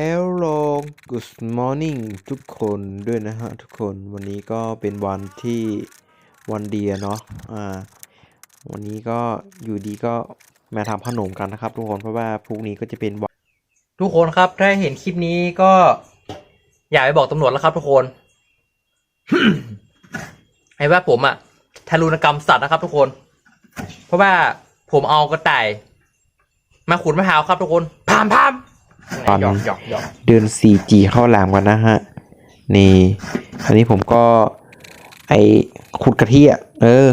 Hello Good Morning ทุกคนด้วยนะฮะทุกคนวันนี้ก็เป็นวันที่วันเดียเนาะอ่าวันนี้ก็อยู่ดีก็มาทำขนมกันนะครับ ทุกคนเพราะว่าพรุ่งนี้ก็จะเป็นวันทุกคนครับ ถ้าเห็นคลิปนี้ก็ อย่าไปบอกตำรวจแล้วครับ ทุกคนไอ้ว่าผมอะทารุณกรรมสัตว์นะครับ ทุกคน เพราะว่าผมเอากระต่าย มาขุดมะพร้าวครับ ทุกคนพามพาม หยอกหยอกหยอกเดิน 4G เข้าแหลมกันนะฮะ นี่ อันนี้ผมก็ ไอขุดกะทิอะเออ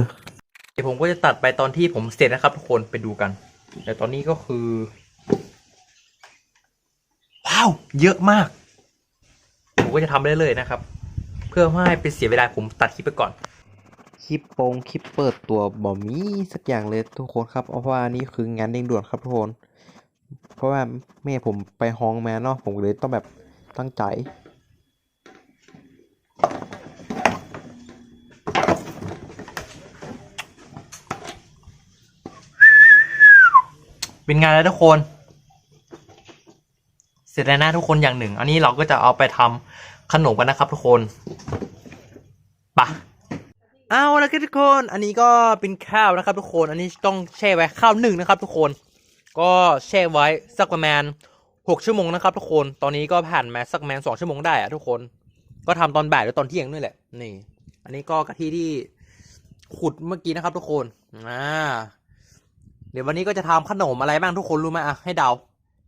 เดี๋ยวผมก็จะตัดไปตอนที่ผมเสร็จนะครับทุกคนไปดูกัน แต่ตอนนี้ก็คือ ว้าว เยอะมาก ผมก็จะทำเรื่อยๆนะครับ เพื่อไม่ให้เป็นเสียเวลาผมตัดคลิปไปก่อนคลิปโปงคลิปเปิดตัวบอมีสักอย่างเลยทุกคนครับ เพราะว่านี่คืองานเร่งด่วนครับทุกคน เพราะว่าแม่ผมไปห้องมาเนาะผมเลยต้องแบบตั้งใจเป็นไงแล้วทุกคน เสร็จแล้วนะทุกคนอย่างหนึ่ง อันนี้เราก็จะเอาไปทำขนมกันนะครับทุกคนไปะเอาละครับทุกคน อันนี้ก็เป็นข้าวนะครับทุกคน อันนี้ต้องแช่ไว้ข้าวหนึ่งนะครับทุกคน ก็แช่ไว้สักประมาณหกชั่วโมงนะครับทุกคนตอนนี้ก็ผ่านมาสักประมาณสองชั่วโมงได้อะทุกคน ก็ทำตอนบ่ายหรือตอนเที่ยงนี่แหละนี่ อันนี้ก็กะทิที่ขุดเมื่อกี้นะครับ ทุกคนอ่าเดี๋ยววันนี้ก็จะทำขนมอะไรบ้างทุกคนรู้ไหมอะให้เดา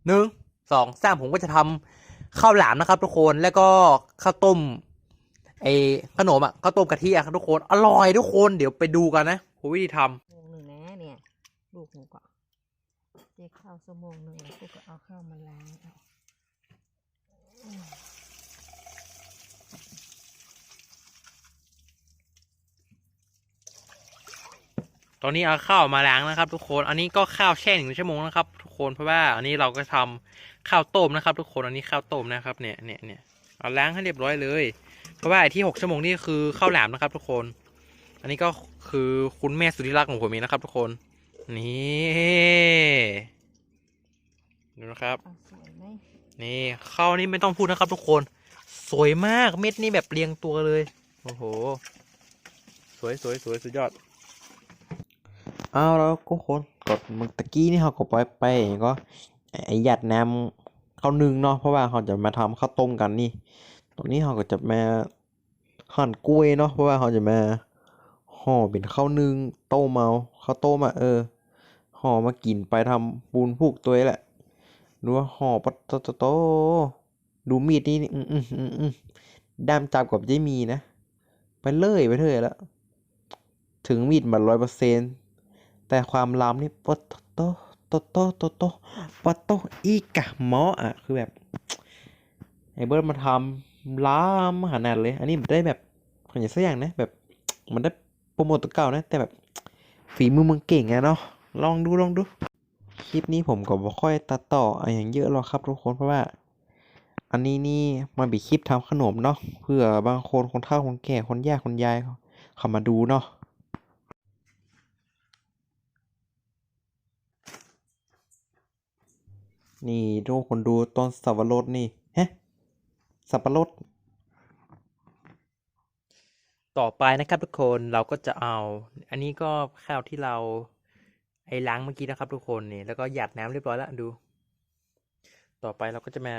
หนึ่งสองสามผมก็จะทำข้าวหลามนะครับ ทุกคนแล้วก็ข้าวต้มไอขนมอะข้าวต้มกะทิอะทุกคนอร่อยทุกคน เดี๋ยวไปดูกันนะวิธีทำหนึ่งนะเนี่ยลูกหนูก็ เจ๊ข้าวชั่วโมงหนึ่งแล้วกก็เอาข้าวมาล้างเอาตอนนี้เอาข้าวมาล้างนะครับ ทุกคน อันนี้ก็ข้าวแช่หนึ่งชั่วโมงนะครับ ทุกคน เพราะว่าอันนี้เราก็ทำข้าวต้มนะครับ ทุกคน อันนี้ข้าวต้มนะครับเนี่ยเนี่ยเนี่ยเอาล้างให้เรียบร้อยเลย เพราะว่าไอที่หกชั่วโมงนี่คือข้าวหลามนะครับ ทุกคน อันนี้ก็คือคุณแม่สุดที่รักของผมเองนะครับ ทุกคน นี่ดูนะครับเอาสวยไหมนี่ข้าวนี่ไม่ต้องพูดนะครับทุกคน สวยมากเม็ดนี่แบบเรียงตัวเลย โอ้โห สวยสวยสวยสุดยอดเอาแล้วก็คนกดเมื่อตะกี้นี่เขาก็ปล่อยไปก็ไอหยัดน้ำข้าวนึ่งเนาะเพราะว่าเขาจะมาทำข้าวต้มกันนี่ ตรงนี้เขาก็จะมาหั่นกล้วยเนาะเพราะว่าเขาจะมาห่อเป็นข้าวนึ่งต้มเมาข้าวต้มอะเออ ห่อมากินไปทำปูนผูกตัวแหละดูว่าห่อปโตโตโตดูมีดนี่อืมอืมอืมอืมด้ามจับกับจะมีนะ ไปเลยไปเถอะแล้ว ถึงมีดมันร้อยเปอร์เซ็นต์แต่ความล้ำนี่ปะโตโตโตโตโตปะโตอีกะหมออะคือแบบไอ้เบิร์ดมาทำล้ำขนาดเลย อันนี้มันได้แบบขยันสักอย่างนะแบบมันได้โปรโมทตัวเก่านะ แต่แบบฝีมือมึงเก่งไงเนาะ ลองดูลองดู คลิปนี้ผมก็บ่ค่อยตัดต่ออะไรอย่างเยอะหรอกครับทุกคนเพราะว่า อันนี้นี่มันเป็นคลิปทำขนมเนาะเพื่อบางคนคนเฒ่าคนแก่คนย่คนยายเขาเขามาดูเนาะนี่ทุกคนดูต้นสับปะรดนี่ฮะสับปะรดต่อไปนะครับทุกคนเราก็จะเอา อันนี้ก็ข้าวที่เรา ไอ้ล้างเมื่อกี้นะครับทุกคนนี่แล้วก็หยาดน้ำเรียบร้อยแล้วดู ต่อไปเราก็จะมา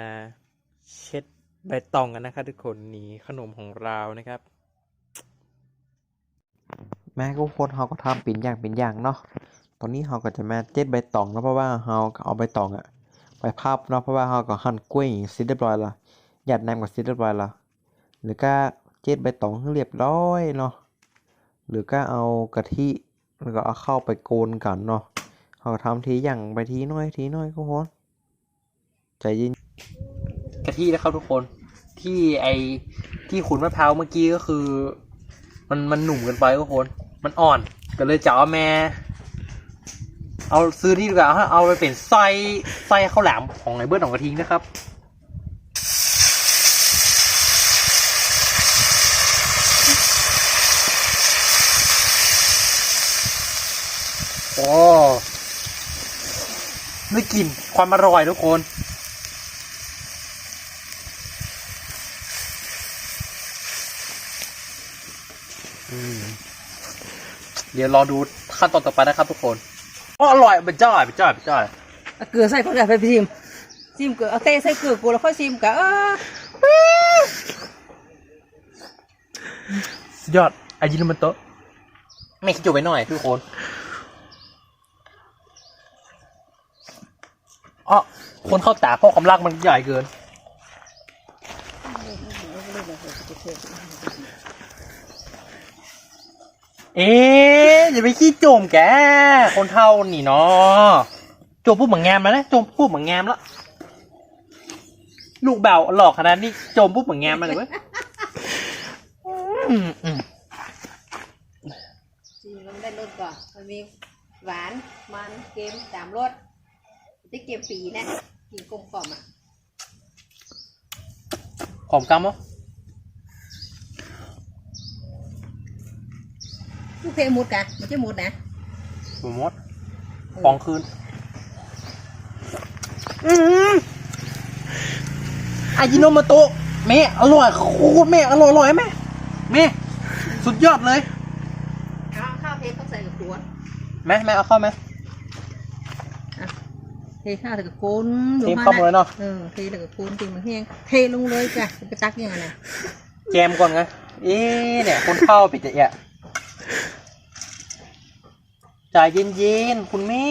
เช็ดใบตองกันนะครับทุกคนนี่ขนมของเรานะครับ แม่ทุกคนเขาก็ทำเป็นอย่างเป็นอย่างเนาะตอนนี้เขาก็จะมาเจ็ดใบตองเนาะเพราะว่าเขาเอาใบตองอะไปพับเนาะเพราะว่าเขาก็หั่นกล้วยเสร็จเรียบร้อยละหยาดน้ำก็เสร็จเรียบร้อยละหรือก็เจ็ดใบตองให้เรียบร้อยเนาะหรือก็เอากะทิ แล้วก็เอาเข้าไปโกนกันเนาะเขาทำทีอย่างไปทีน้อยทีน้อยทุกคนใจเย็นกะทินะครับทุกคนที่ไอที่ขุนมะพร้าวเมื่อกี้ก็คือ มันมันหนุ่มเกินไปทุกคน มันอ่อนก็เลยจะเอาแม่เอาซื้อที่ดีกว่าเอาเอาไปเป็นไส้ไส้ข้าวหลามของไอเบิร์ดของกระทิงนะครับ ด้กลิ่นความอร่อยทุกคนเดี๋ยวรอดูขั้นตอนต่อไปนะครับทุกคนก็อร่อยเป็นจ้อยเป็นจ้อยเป็นจ้อยเกลือใส่ก่อนเลยไปชิมชิมเกลือเอาเต้ใส่เกลือกูแล้วค่อยชิมกันยอดอายินมันโตไม่คิดอยู่ไปหน่อยทุกคน อ๋อคนเข้าตาเพราะความรักมันใหญ่เกิน เอ๊ะอย่าไปขี้โจมแก คนเท่านี่เนาะโจมพูดเหมือนงมแล้วนะโจมพูดเหมือนงมแล้ว ลูกเบาหลอกขนาดนี้โจมพูดเหมือนงมมาเลยเว้ยมันได้รสก่อนมันมีหวานมันเค็มสามรส ที่เก็บปีนะกินกลมกล่อมอะหอมกำมั้ยลูกเพมุดกะไม่ใช่มุดนะหมูมดฟองคืน อืมอายิโนมาโตะแม่อร่อยโคตรแม่อร่อยอร่อยแม่แม่สุดยอดเลย เอาข้าวเพต้องใส่กับขวดแม่แม่เอาเข้าไหม เทข้าวใส่กับโคนเทเข้าหมดเลยเนาะ เออเทใส่กับโคนตีมันแห้งเทลงเลยจ้ะจะไปตักยังไงนะแจมก่อนไงเอ๊ะเนี่ยคนเข้าปิดจะแอะใจเย็นๆคุณแม่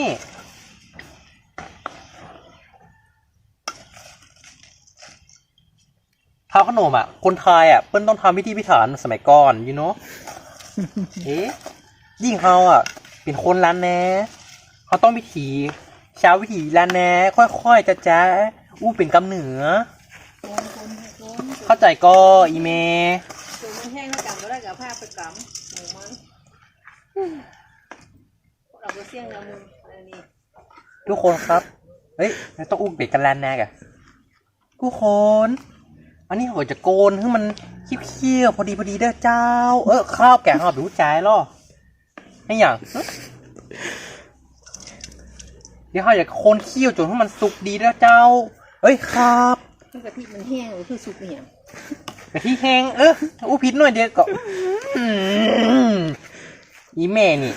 ข้าวขนมอะ คนไทยอะ เปิ้ลต้องทำพิธีพิถันสมัยก่อนยูโนเอ๊ะยิ่งเขาอะ เป็นคนล้านแน่เขาต้องวิถีเช้าวิถีล้านแน่ค่อยๆจะจ้าอู้เป็นกำเหนือโคนโคนโคนเข้าใจก็อีเมตัวมันแห้งแล้วจำก็ได้กับผ้าไปกำหมูมันเราก็เสี่ยงแล้วมึงอันนี้ทุกคนครับ เฮ้ยเราต้องอุ้มเบ็ดกันแลนแน่กะทุกคน อันนี้เขาจะโกนให้มันเคี้ยวๆพอดีพอดีเด้อเจ้า เออข้าวแกงหอบดูใจายล่อไม่อย่างฮะ เดี๋ยวเขาจะโคนเคี่ยวจนให้มันสุกดีเด้อเจ้า เอ้ยครับคือกะทิมันแห้งหรือคือสุกเนี่ยกะทิแห้งเอออู้ผิดหน่อยเดียวก็อืมอีแม่นี่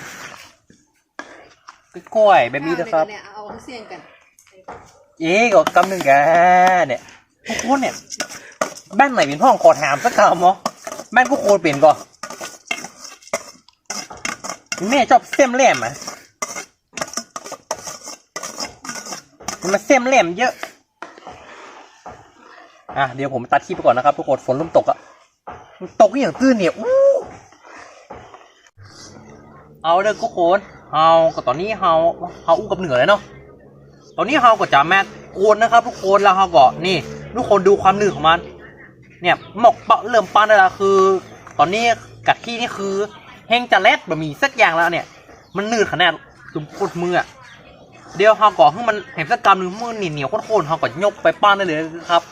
กล้วยๆแบบนี้นะครับเนี่ยเอาเสี่ยงกัน เอ๊ก็กำหนึ่งแกเนี่ยทุกคนเนี่ย บ้านไหนเป็นห้องขอถามสักคำมั้บ้านกูโคตรเป็นก่อนแม่ชอบเส้มแหลมอะ มันเส้มแหลมเยอะ อะเดี๋ยวผมตัดคลิปไปก่อนนะครับทุกคนฝนเริ่มตกอะมันตกอย่างตื้นเนี่ยอู้เอาเด้อทุกคนเอาก็ตอนนี้เฮาเฮาอู้กับเหนือเลยเนาะตอนนี้เราก็จะแม่โกนนะครับ ทุกคนแล้วเราก็นี่ ทุกคนดูความหนืดของมัน เนี่ยหมอกเปาะเริ่มปั้นแล้วคือ ตอนนี้กะทินี่คือแห้งจะเล็ดบะหมี่สักอย่างแล้วเนี่ย มันหนืดขนาดจุ่มกดมืออะ เดี๋ยวเราก็ให้มันเห็นสักกำหนึ่งมือเหนียวๆโคตรๆเราก็ยกไปปั้นได้เลยครับ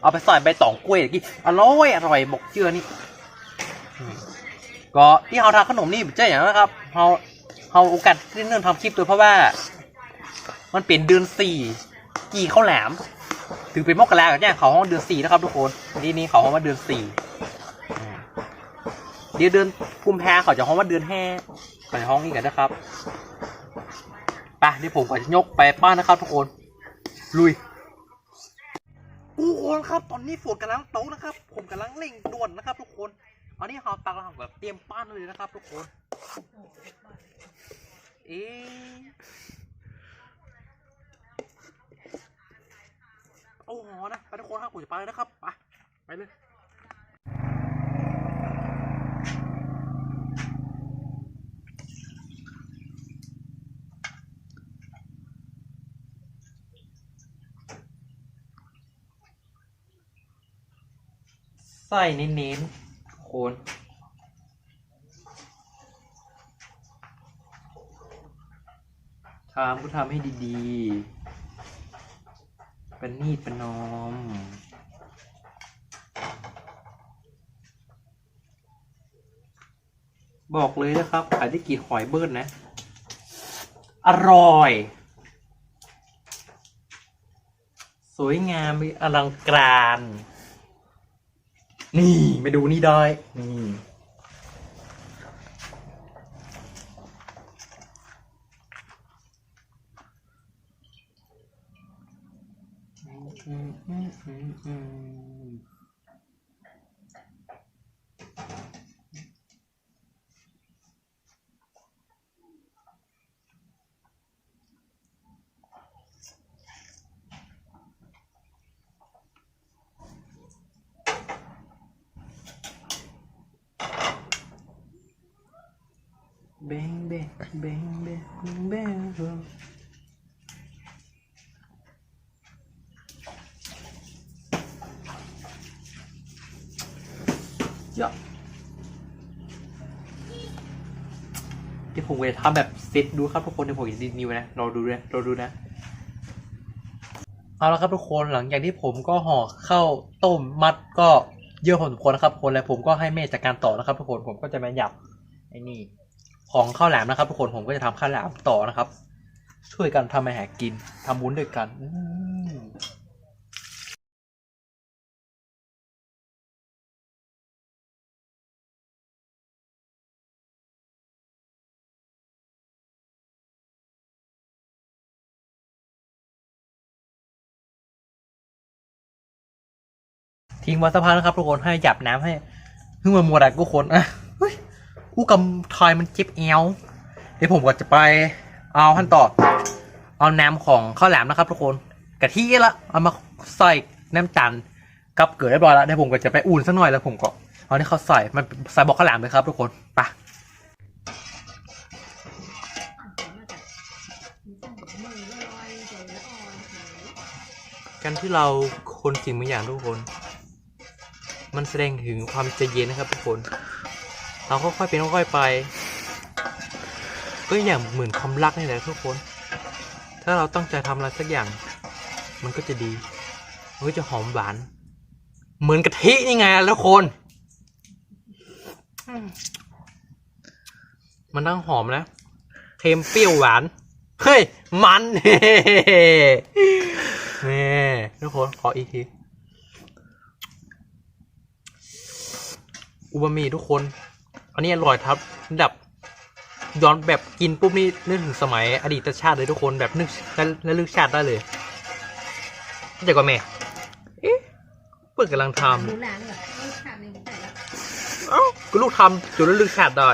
เอาไปใส่ใบตองกล้วยกี่อร่อยอร่อยบอกเชื่อนี่ก็ที่เราทำขนมนี่เจ๊อย่างนะครับเราเราโอกาสที่เนื่องทำคลิปตัวเพราะว่า มันเป็นเดือนสี่กี่ข้าวแหลมถึงเป็นมกรากันเนี่ยเขาห้องเดือนสี่นะครับทุกคนนี่นี่เขาห้องว่าเดือนสี่เดี๋ยวเดือนกุมภาเขาจะห้องว่าเดือนห้าไปห้องนี้กันนะครับ ไปเดี๋ยวผมก็จะยกไปป้านนะครับทุกคน ลุยทุกคนครับ ตอนนี้ฝนกำลังตกนะครับ ผมกำลังเร่งด่วนนะครับ ทุกคน อันนี้เขาตักเขาแบบเตรียมป้านเลยนะครับ ทุกคน เอ๊โอ้โหนะไปทุกคนครับผมจะไปเลยนะครับ ไป ไปเลย ใส่เน้นๆทุกคนทำก็ทำให้ดีๆ เป็นนีดเป็นนอม บอกเลยนะครับใครที่กินหอยเบิร์นนะ อร่อย สวยงามมีอลังการ นี่ไปดูนี่ได้ นี่ ยอะเดี๋ยวผมจะทำแบบเซตดูครับทุกคนเดี๋ยวผมดีนิวนะรอดูนะรอดูนะเอาละครับทุกคนหลังจากที่ผมก็ห่อเข้าต้มมัดก็เยอะพอสมควรนะครับทุกคนแล้วผมก็ให้แม่จัดการต่อนะครับทุกคนผมก็จะมาหยับไอ้นี่ของข้าวแหลมนะครับทุกคนผมก็จะทำข้าวแหลมต่อนะครับ ช่วยกันทำอาหารกินทำวุ้นด้วยกัน ทิ้งไว้สักพักนะครับทุกคนให้หยับน้ำให้เพิ่งมามัวแต่กูคนอะเฮ้ยกูกำทอยมันเจ็บเอวเดี๋ยวผมก็จะไปเอาขั้นต่อเอาน้ำของข้าวแหลมนะครับทุกคนกะทิละเอามาใส่น้ำจันทร์กับเกลือเรียบร้อยแล้วเดี๋ยวผมก็จะไปอุ่นสักหน่อยแล้วผมก็เอาที่เขาใส่มันใส่บอกข้าวแหลมเลยครับทุกคนไปการที่เราคนสิ่งบางอย่างทุกคน มันแสดงถึงความใจเย็นนะครับทุกคน เราค่อยๆเป็นค่อยๆไป ก็อย่างเหมือนความรักนี่แหละทุกคน ถ้าเราตั้งใจทำอะไรสักอย่าง มันก็จะดี มันก็จะหอมหวาน เหมือนกะทินี่ไงทุกคน มันทั้งหอมนะ เค็มเปรี้ยวหวาน เฮ้ย มันนี่ทุกคนขออีกที อูมามิทุกคน อันนี้อร่อยครับระดับย้อนแบบกินปุ๊บนี่นึกถึงสมัยอดีตชาติเลยทุกคนแบบนึกและและลึกชาติได้เลยเดี๋ยวก่อนแม่เอ๊ะเปิดกำลังทดูหลานเหรอไม่ขาดในหัวใจแล้วำเอ้าก็ลูกทำจนแล้วลึกชาติได้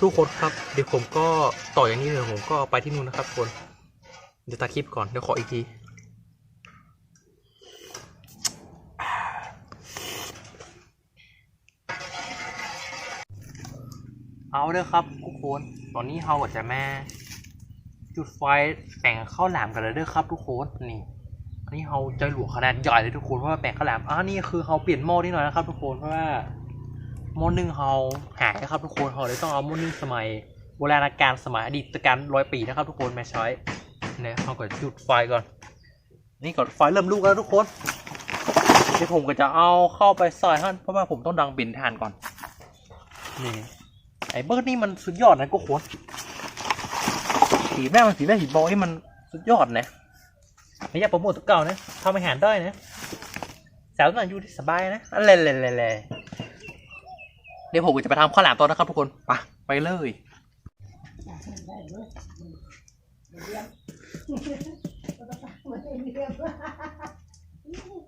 ทุกคนครับเดี๋ยวผมก็ต่ออย่างนี้เลยผมก็ไปที่นู่นนะครับทุกคน เดี๋ยวตัดคลิปก่อนเดี๋ยวขออีกที เอาเด้อครับทุกคนตอนนี้เราก็จะแม่จุดไฟแต่งข้าวหลามกันเลยเด้อครับทุกคนนี่อันนี้เราใจหลวงขนาดใหญ่เลยทุกคนเพราะว่าแบ่งข้าวหลามอ่านี่คือเราเปลี่ยนหม้อนิดหน่อยนะครับ ทุกคนเพราะว่าหม้อนึ่งเราหายนะครับ ทุกคนเราเลยต้องเอาหม้อนึ่งสมัยโบราณกาลสมัยอดีตการร้อยปีนะครับ ทุกคนมาใช้เนี่ยเราก็จุดไฟก่อน นี่ก่อนไฟเริ่มลุกแล้วทุกคนเดี๋ยวผมก็จะเอาเข้าไปซอยหั่นเพราะว่าผมต้องดังบินทานก่อนนี่ ไอ้เบิร์ดนี่มันสุดยอดนะกูโคตรสีแม่มันสีแม่สีบอยนี่มันสุดยอดนะไม่อยากโปรโมทตัวเก่านะทำอาหารได้นะสาวน่าอยู่ที่สบายนะอะไรเลยเดี๋ยวผมจะไปทำข้าวหลามต่อนะครับทุกคนไปไปเลยทุ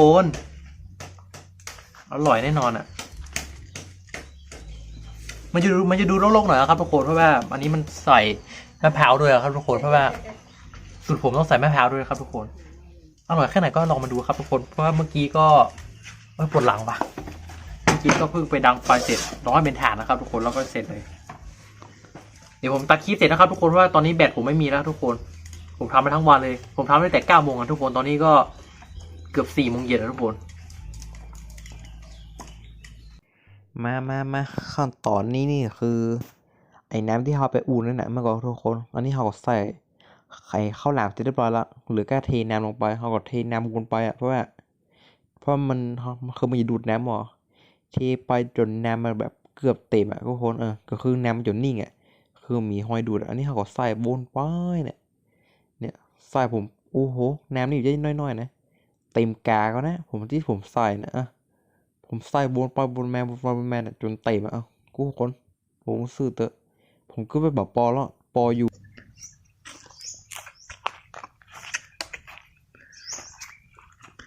คนอร่อยแน่นอนอะ มันจะดูมันจะดูโลกๆหน่อยนะครับทุกคนเพราะว่าอันนี้มันใส่มะพร้าวด้วยอะครับทุกคนเพราะว่าสูตรผมต้องใส่มะพร้าวด้วยครับทุกคนอร่อยแค่ไหนก็ลองมาดูครับทุกคนเพราะว่าเมื่อกี้ก็ปวดหลังปะเมื่อกี้ก็เพิ่งไปดังไฟเสร็จร้อให้เป็นฐานนะครับ ทุกคนแล้วก็เสร็จเลยเดี๋ยวผมตัดคลิปเสร็จนะครับ ทุกคนว่าตอนนี้แบตผมไม่มีแล้วทุกคน ผมทำไปทั้งวันเลย ผมทำตั้งแต่เก้าโมงอะทุกคนตอนนี้ก็ เกือบสี่โมงเย็นแล้วทุกคนมามามาขั้นตอนนี้นี่คือ ไอ้น้ำที่เราไปอุ่นนั่นแหละเมื่อก่อนทุกคนอันนี้เราก็ใส่ไข่ข้าวหลามเสร็จเรียบร้อยแล้วเหลือแค่เทน้ำลงไปเราก็เทน้ำวนไปอะเพราะว่าเพราะมันคือมันจะดูดน้ำหรอเทไปจนน้ำมันแบบเกือบเต็มอะทุกคนเออก็คือน้ำมันจนนิ่งอะคือมีห้อยดูดอันนี้เราก็ใส่วนไปเนี่ยเนี่ยใส่ผมโอ้โหน้ำนี่อยู่ได้น้อยๆนะ เต็มกาก็นะ ผมที่ผมใส่นะอะผมใส่บนไปบนแมนบนไปบนแมนอะจนเต็มอะเอ้ากูคนผมซื้อเตอะผมก็ไปบอกปอแล้วปออยู่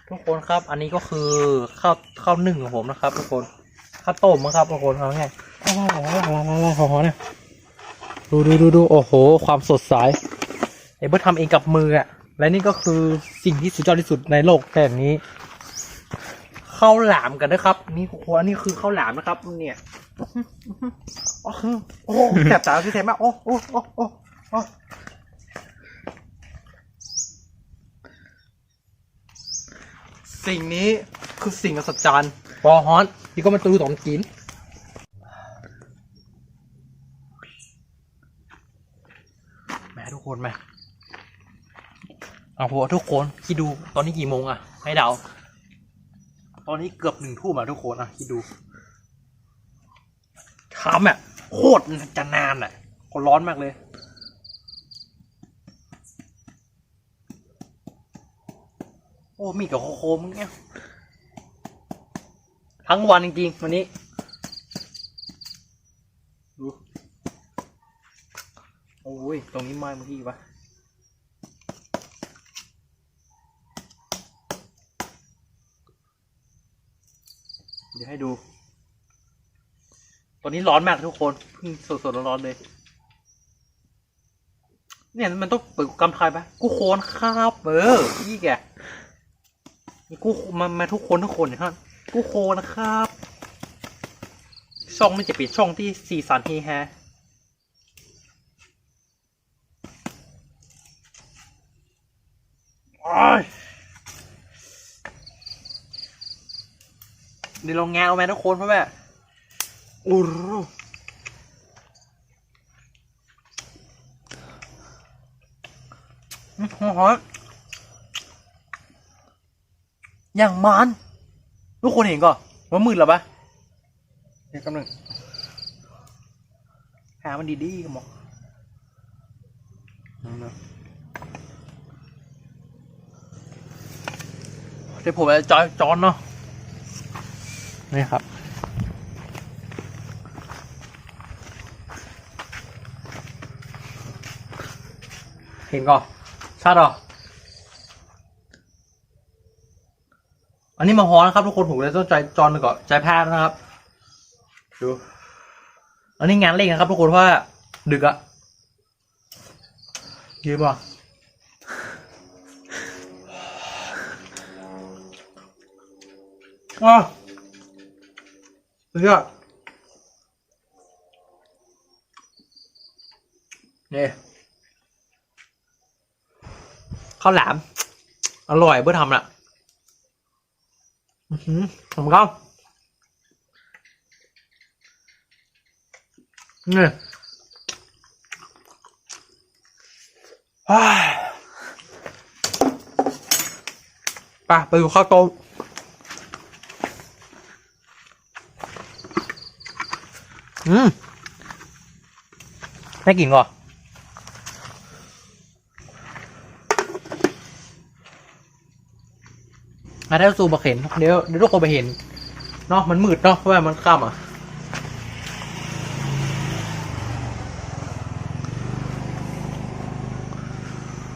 ทุกคนครับ อันนี้ก็คือข้าวข้าวนึ่งของผมนะครับ ทุกคนข้าวต้มนะครับทุกคนเอาไงว้าวว้าวว้าวว้าวว้าวว้าวเนี่ยดูดูดูดูโอ้โห ความสดใสไอ้เบิร์ททำเองกับมืออะ และนี่ก็คือสิ่งที่สุดยอดที่สุดในโลกแบบนี้ข้าวหลามกันนะครับ นี่ทุกคนอันนี้คือข้าวหลามนะครับ เนี่ยโอ้โหโอ้แสบตาพี่เทมากโอ้โอ้โอ้โอ้โอ้สิ่งนี้คือสิ่งอัศจรรย์บอฮอนที่ก็มาตูตอนกินแม่ทุกคนแม่ เอาพวกทุกคนคิดดูตอนนี้กี่โมงอะให้เดาตอนนี้เกือบหนึ่งทุ่มอะทุกคนอะคิดดูทำอะโคตรจะนานอะคนร้อนมากเลย โอ้มีกับโคโคมึงเนี่ยทั้งวันจริงๆวันนี้โอ้ย ตรงนี้ไม้เมื่อกี้ปะเดู ตอนนี้ร้อนมากทุกคนเพิ่งสดๆร้อนๆเลย เนี่ยมันต้องเปิดกำไทยปะกูโคนครับเออยี่แกกูมามาทุกคนทุกคนนะครับกูโคนะครับ ช่องนี่จะเป็นช่องที่สีสันเฮฮาโอ้ย เดี๋ยวลองงานเอาไหมทุกคนเพราะแบบอู้รูอื้อหืออย่างมันทุกคนเห็นก่อนว่ามืดแล้วปะเดี๋ยวกำลังหามันดีๆกันหมอนั่นนะเดี๋ยวผมจะจอยจอนเนาะ นี่ครับ เห็นก่อชัดเหรออันนี้มาฮอนะครับทุกคนผมเลยต้องใจจอนไปก่อนใจแพทย์นะครับ ดู อันนี้งานเล่นนะครับทุกคนเพราะว่าดึกอะยืมป่ะว้าว สุดยอดนี่ข้าวหลาม อร่อยเบื่อทำละอือหือผมก็นี่ว้ายไปไปดูข้าวต้ม อืมได้กลิ่นก่อนมาได้ซูมมาเห็นเดี๋ยวเดี๋ยวทุกคนไปเห็นเนาะมันมืดเนาะเพราะว่ามันค่ำอะ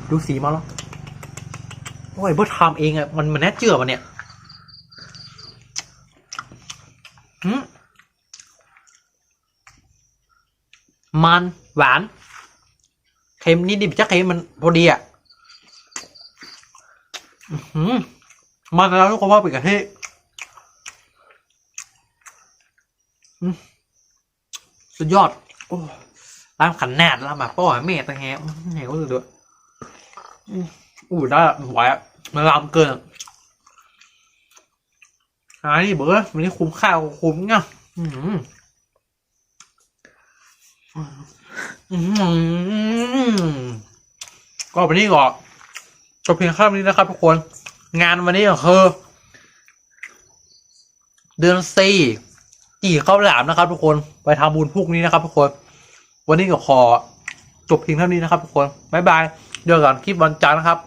ดูสีมาแล้วโอ้ยเบิร์ดทำเองอะมันมันแน่เจือมันเนี่ย มัน หวาน เค็มนิดดิบจะเค็มมันพอดีอะอมันแล้วทุกคนว่าเป็นกะทิสุดยอด โอ้ร้านขันแนดร้านแบบป้อแม่ตะแฮะแหงก็สุดด้วยอู้ได้ไหวอะมันลำเกินอันนี้เบอร์มันนี่คุ้มค่าคุ้มเงี้ย ก็ไปนี่ก่อนจบเพียงแค่นี้นะครับทุกคน งานวันนี้ก็คือเดือนสี่จีข้าวหลามนะครับ ทุกคนไปทำบุญพรุ่งนี้นะครับ ทุกคน วันนี้ก็ขอจบเพียงเท่านี้นะครับ ทุกคนบ๊ายบายเจอกันคลิปวันจันทร์นะครับ